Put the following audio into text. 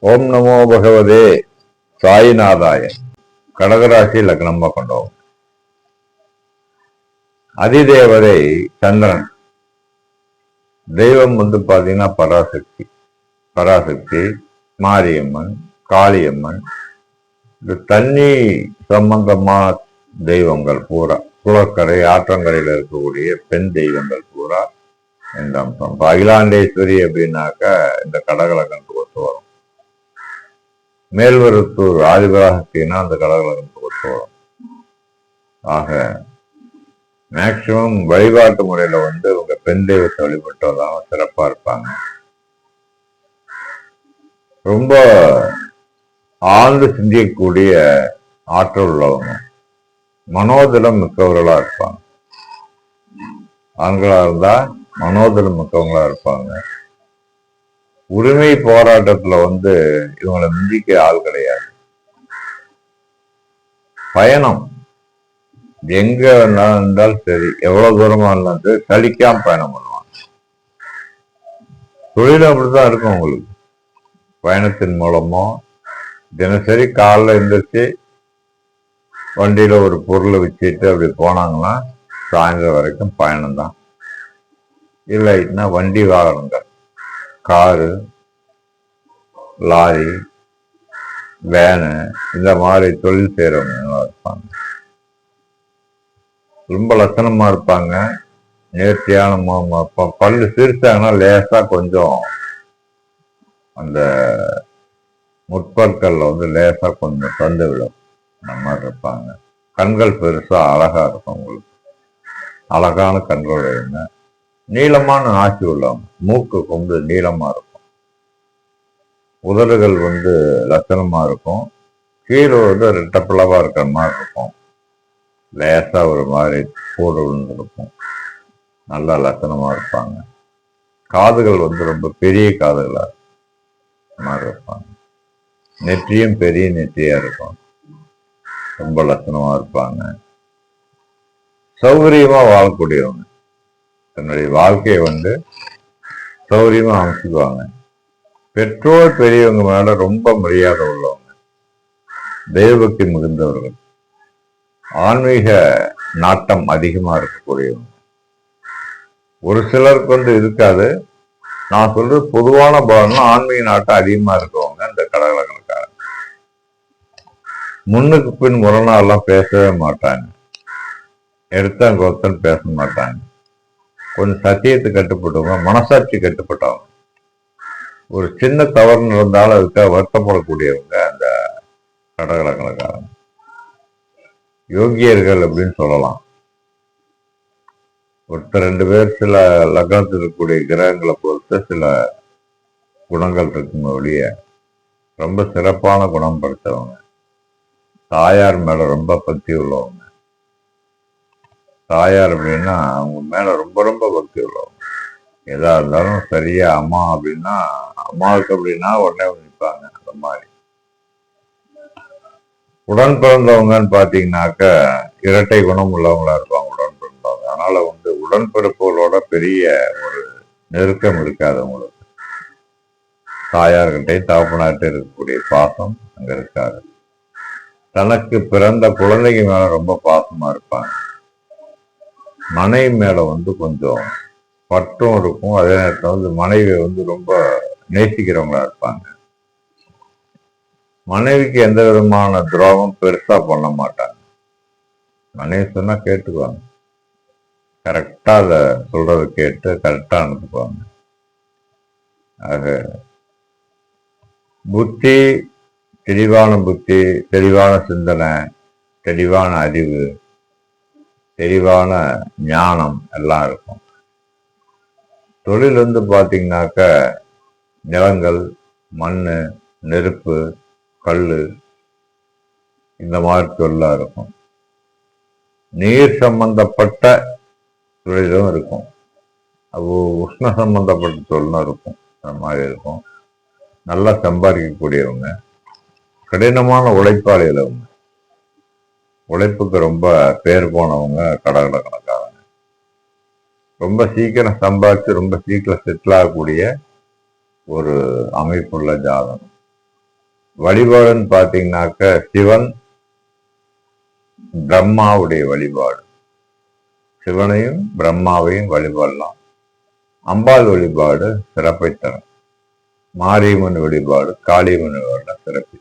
ஓம் நமோ பகவதே சாயிநாதாய. கடகராசி லக்னமா கொண்டோம். அதிதேவதை சந்திரன். தெய்வம் வந்து பாத்தீங்கன்னா பராசக்தி. பராசக்தி மாரியம்மன் காளியம்மன். இந்த தண்ணி சம்பந்தமா தெய்வங்கள் பூரா. குளக்கரை ஆற்றங்கரையில் இருக்கக்கூடிய பெண் தெய்வங்கள் பூரா. இந்த அம்சம் அகிலாண்டேஸ்வரி அப்படின்னாக்கா இந்த கடகலகன் மேல்வருத்தூர் ஆதிபராகத்தினா அந்த கடகலகம் ஒத்து ஆக மேக்சிமம் வழிபாட்டு முறையில வந்து உங்க பெண் தெய்வத்தை வழிபட்டதான் சிறப்பா இருப்பாங்க. ரொம்ப ஆழ்ந்து சிந்திக்கக்கூடிய ஆற்றல் உள்ளவங்க மனோதிடம் மிக்கவர்களா இருப்பாங்க. ஆண்களா இருந்தா மனோதிலம் மிக்கவங்களா இருப்பாங்க. உரிமை போராட்டத்துல வந்து இவங்களை மிஞ்சிக்க ஆள் கிடையாது. பயணம் எங்க வேணாலும் இருந்தாலும் சரி எவ்வளவு தூரமா இருந்தாலும் சரி சலிக்காம பயணம் பண்ணுவாங்க. தொழில் அப்படித்தான் இருக்கும் உங்களுக்கு. பயணத்தின் மூலமோ தினசரி காலைல எழுந்திரிச்சு வண்டியில ஒரு பொருளை வச்சுட்டு அப்படி போனாங்கன்னா சாயந்தரம் வரைக்கும் பயணம்தான். இல்லைன்னா வண்டி வாகனங்கள். காரு லாரி வேனு இந்த மாதிரி தொழில் செய்யறவங்க இருப்பாங்க. ரொம்ப லட்சணமாக இருப்பாங்க. நேர்த்தியான முகமா இருப்பாங்க. பல்லு சிரிச்சாங்கன்னா லேசா கொஞ்சம் அந்த முற்பற்களில் வந்து லேசாக கொஞ்சம் தந்து விடும் அந்த மாதிரி இருப்பாங்க. கண்கள் பெருசா அழகா இருக்கும் உங்களுக்கு. அழகான கண்கள் என்ன நீளமான நாசி உள்ளவங்க. மூக்கு கொண்டு நீளமா இருக்கும். உதடுகள் வந்து லட்சணமா இருக்கும். கீழே வந்து ரெட்டப்பிளவா இருக்கிற மாதிரி இருக்கும். லேசா ஒரு மாதிரி கூடு விழுந்திருக்கும். நல்லா லட்சணமா இருப்பாங்க. காதுகள் வந்து ரொம்ப பெரிய காதுகளா மாதிரி இருப்பாங்க. நெற்றியும் பெரிய நெற்றியா இருக்கும். ரொம்ப லட்சணமா இருப்பாங்க. சௌகரியமா வாழக்கூடியவங்க. தன்னுடைய வாழ்க்கையை வந்து சௌரியமா அமைச்சுக்குவாங்க. பெற்றோர் பெரியவங்க மேல ரொம்ப மரியாதை உள்ளவங்க. தெய்வபக்தி மிகுந்தவர்கள். ஆன்மீக நாட்டம் அதிகமா இருக்கக்கூடியவங்க. ஒரு சிலருக்கு வந்து இருக்காது. நான் சொல்றது பொதுவான பலன்னா ஆன்மீக நாட்டம் அதிகமா இருக்கவங்க இந்த கடகலகனுக்காரங்க முன்னுக்கு பின் முரணாலாம் பேசவே மாட்டாங்க. எடுத்தான் கொத்தன் பேச மாட்டாங்க. கொஞ்சம் சத்தியத்தை கட்டுப்பட்டவங்க மனசாட்சி கட்டுப்பட்டவங்க. ஒரு சின்ன தவறு நடந்தாலும் அதுக்காக வருத்தப்படக்கூடியவங்க அந்த கடகலகனக்காரங்க யோகியர்கள் அப்படின்னு சொல்லலாம். ஒருத்தர் ரெண்டு பேர் சில லக்னத்தில் இருக்கக்கூடிய கிரகங்களை பொறுத்து சில குணங்கள் இருக்குங்க ஒழிய. ரொம்ப சிறப்பான குணம் படைத்தவங்க. தாயார் மேல ரொம்ப பக்தி உள்ளவங்க. தாயார் அப்படின்னா அவங்க மேல ரொம்ப ரொம்ப பக்தி உள்ளவங்க. எதா இருந்தாலும் சரியா அம்மா அப்படின்னா அம்மாவுக்கு அப்படின்னா உடனே நிற்பாங்க அந்த மாதிரி. உடன் பிறந்தவங்கன்னு பாத்தீங்கன்னாக்க இரட்டை குணம் உள்ளவங்களா இருப்பாங்க உடன் பிறந்தவங்க. அதனால வந்து உடன்பிறப்புகளோட பெரிய ஒரு நெருக்கம் இருக்காது அவங்களுக்கு தாயார்கிட்டே தகப்பனார்கிட்ட இருக்கக்கூடிய பாசம் அங்க இருக்காது. தனக்கு பிறந்த குழந்தைங்க மேல ரொம்ப பாசமா இருப்பாங்க. மனைவி மேலே வந்து கொஞ்சம் பற்றும் இருக்கும். அதே நேரத்தில் வந்து மனைவி வந்து ரொம்ப நேசிக்கிறவங்களா இருப்பாங்க. மனைவிக்கு எந்த விதமான துரோகம் பெருசாக பண்ண மாட்டாங்க. மனைவி சொன்னால் கேட்டுக்குவாங்க. கரெக்டாக அதை சொல்கிறத கேட்டு கரெக்டாக நடந்துக்குவாங்க ஆக புத்தி தெளிவான புத்தி தெளிவான சிந்தனை தெளிவான அறிவு தெளிவான ஞானம் எல்லாம் இருக்கும். தொழில் வந்து பாத்தீங்கன்னாக்க நிலங்கள் மண் நெருப்பு கல் இந்த மாதிரி தொழிலா இருக்கும். நீர் சம்பந்தப்பட்ட தொழிலும் இருக்கும். அது உஷ்ண சம்பந்தப்பட்ட தொழிலும் இருக்கும். அந்த மாதிரி இருக்கும். நல்லா சம்பாதிக்கக்கூடியவங்க கடினமான உழைப்பாளிகள் அவங்க. உழைப்புக்கு ரொம்ப பேர் போனவங்க கடகட கணக்காக ரொம்ப சீக்கிரம் சம்பாதிச்சு ரொம்ப சீக்கிரம் செட்டில் ஆகக்கூடிய ஒரு அமைப்புள்ள ஜாதகம். வழிபாடுன்னு பார்த்தீங்கன்னாக்க சிவன் பிரம்மாவுடைய வழிபாடு. சிவனையும் பிரம்மாவையும் வழிபடலாம். அம்பாள் வழிபாடு சிறப்பை தரும். மாரியம்மன் வழிபாடு காளியம்மன் வழிபாடு சிறப்பை